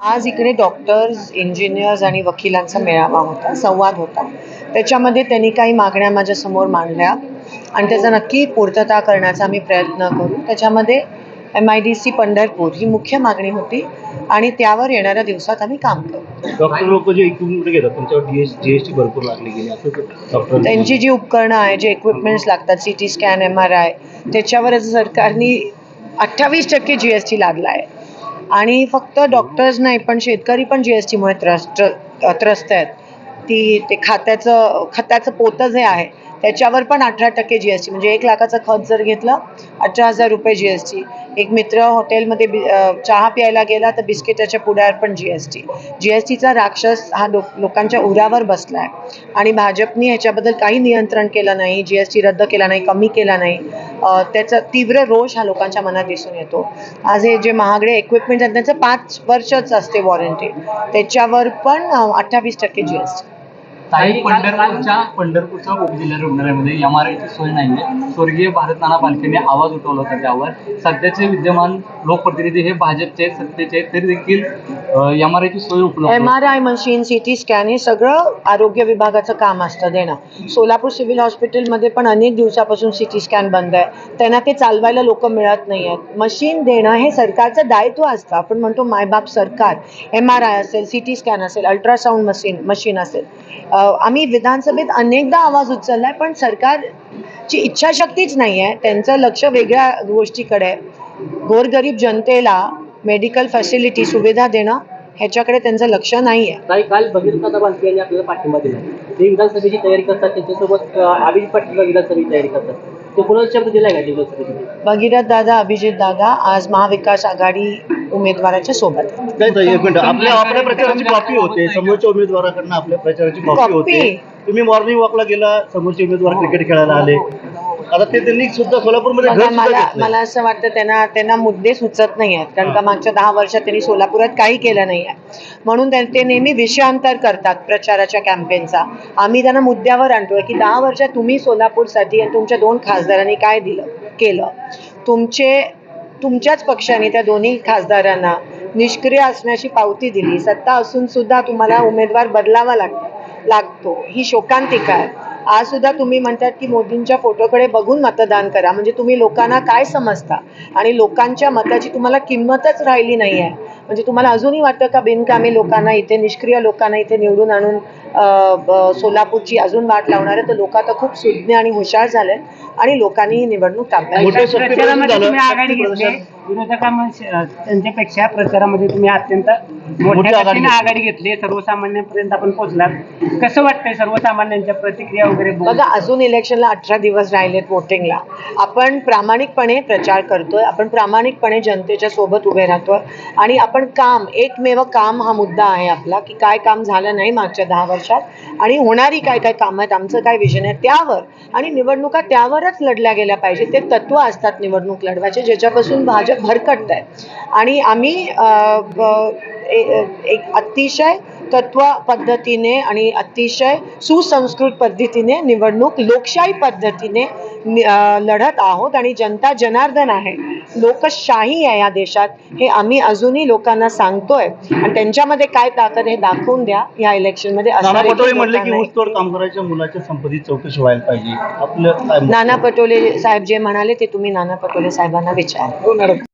आज इकडे doctors engineers आणि वकिलांचा मेळावा होता संवाद होता. त्याच्यामध्ये त्यांनी काही मागण्या माझ्यासमोर मांडल्या आणि त्याचा नक्की पूर्तता करण्याचा आम्ही प्रयत्न करू. त्याच्यामध्ये M I D C Pandharpur ही मुख्य मागणी होती आणि त्यावर येणाऱ्या दिवसात आम्ही काम करू. डॉक्टर लोक जे घेतात? त्यांच्यावर भरपूर लागली गेली. त्यांची जी उपकरणं आहे जे इक्विपमेंट्स लागतात C T scan M R I त्याच्यावर सरकारने अठ्ठावीस टक्के जी एस टी लागला आहे आणि फक्त डॉक्टर्स नाही पण शेतकरी पण जी एस टीमुळे त्रस्त त्रस्त आहेत. ती ते खात्याचं खताचं पोतं जे आहे. त्याच्यावर पण अठरा टक्के जी एस टी म्हणजे एक लाखाचं खत जर घेतलं अठरा हजार रुपये जी एस टी एक मित्र हॉटेलमध्ये बि चहा प्यायला गेला तर बिस्किटाच्या पुड्यावर पण G S T G S टीचा राक्षस हा लोक लोकांच्या उरावर बसला आहे आणि भाजपनी ह्याच्याबद्दल काही नियंत्रण केलं नाही जी एस टी रद्द केला नाही कमी केला नाही. त्याचा तीव्र रोष हा लोकांच्या मनात दिसून येतो. आज हे जे महागडे इक्विपमेंट आहेत त्यांचं पाच वर्षच असते वॉरंटी त्याच्यावर पण अठ्ठावीस टक्के जी एस टी काही पंढरपूरच्या पंढरपूरच्या उपजिल्हा रुग्णालयामध्ये एम आर आयची सोय नाहीये. स्वर्गीय भारत नाना पालखेने आवाज उठवला होता त्यावर. सध्याचे विद्यमान लोकप्रतिनिधी हे भाजपचे आहेत, सत्तेचे तरी देखील एम आर आयची सोय उपलब्ध M R I machine C T scan हे सगळं आरोग्य विभागाचं काम असतं देणं. सोलापूर सिव्हिल हॉस्पिटलमध्ये पण अनेक दिवसापासून सी टी स्कॅन बंद आहे. त्यांना ते चालवायला लोक मिळत नाही आहेत. मशीन देणं हे सरकारचं दायित्व असतं. आपण म्हणतो मायबाप सरकार. एम आर आय असेल सी टी स्कॅन असेल अल्ट्रासाऊंड मशीन मशीन असेल. आम्ही विधानसभेत अनेकदा आवाज उचललाय पण सरकारची इच्छाशक्तीच नाही आहे त्यांचं लक्ष वेगळ्या गोष्टीकडे आहे. गोरगरीब जनतेला मेडिकल फॅसिलिटी सुविधा देणं ह्याच्याकडे त्यांचं लक्ष नाही आहे काही काल भगीरथ बालके यांनी आपल्याला पाठिंबा दिला ते विधानसभेची तयारी करतात त्यांच्यासोबत अभिजित पाटील विधानसभेची तयारी करतात. ते शब्द दिलाय का विधानसभेची भगीरथ दादा अभिजित दादा आज महाविकास आघाडी उमेदवाराच्या सोबत. आहेत. काय ताई, एक मिनिट. आपल्या आपल्या प्रचाराची कॉपी होते. समोरच्या उमेदवाराकडनं आपल्या प्रचाराची कॉपी होते? तुम्ही मॉर्निंग वॉकला गेला समोरचे उमेदवार क्रिकेट खेळायला आले. आता ते त्यांनी सुद्धा सोलापूरमध्ये घर मला सुद्धा मला घेतलंय. मला असं वाटतं त्यांना त्यांना मुद्दे सुचत नाही आहेत कारण का मागच्या दहा वर्षात त्यांनी सोलापुरात काही केलं नाही आहे म्हणून त्या- ते नेहमी विषयांतर करतात प्रचाराच्या कॅम्पेनचा आम्ही त्यांना मुद्द्यावर आणतोय की दहा वर्षात तुम्ही सोलापूरसाठी आणि तुमच्या दोन खासदारांनी काय दिलं केलं. तुमचे तुमच्याच पक्षाने त्या दोन्ही खासदारांना निष्क्रिय असण्याची पावती दिली. सत्ता असून सुद्धा तुम्हाला उमेदवार बदलावा लाग लागतो. ही शोकांतिका आहे. आज सुद्धा तुम्ही म्हणतात की मोदींच्या फोटोकडे बघून मतदान करा. म्हणजे तुम्ही लोकांना काय समजता? आणि लोकांच्या मताची तुम्हाला किंमतच राहिली नाही आहे म्हणजे तुम्हाला अजूनही वाटतं का बिनकामी लोकांना इथे निष्क्रिय लोकांना इथे निवडून आणून सोलापूरची अजून वाट लावणार आहे? तर लोक आता खूप सुज्ञ आणि हुशार झाले आणि लोकांनी ही निवडणूक त्यांच्यापेक्षा प्रचारामध्ये तुम्ही अत्यंत मोठ्या आघाडी घेतली. आघाडी घेतली सर्वसामान्यांपर्यंत आपण पोहोचलात. कसं वाटतंय सर्वसामान्यांच्या प्रतिक्रिया वगैरे? बघा अजून इलेक्शनला अठरा दिवस राहिलेत वोटिंगला. आपण प्रामाणिकपणे प्रचार करतोय. आपण प्रामाणिकपणे जनतेच्या सोबत उभे राहतोय. आणि आपण काम एकमेव काम हा मुद्दा आहे आपला की काय काम झालं नाही मागच्या दहा वर्षात आणि होणारी काय काय काम आहेत आमचं काय विजन आहे त्यावर. आणि निवडणुका त्यावरच लढल्या गेल्या पाहिजे ते तत्व असतात निवडणूक लढवायचे ज्याच्यापासून भाजप भरकटत आहे आणि आम्ही एक अतिशय तत्व पद्धतीने आणि अतिशय सुसंस्कृत पद्धतीने निवडणूक लोकशाही पद्धतीने लढत आहोत आणि जनता जनार्दन आहे. लोकशाही आहे या देशात. हे आम्ही अजूनही लोकांना सांगतोय. आणि त्यांच्यामध्ये काय ताकद हे दाखवून द्या या इलेक्शनमध्ये असं नाना पटोले म्हणले की लोकांना- ऊसतोड कामगाराच्या मुलाच्या संपत्तीची चौकशी व्हायला पाहिजे. आपलं काय मत? नाना पटोले साहेब जे म्हणाले ते तुम्ही नाना पटोले साहेबांना विचारा.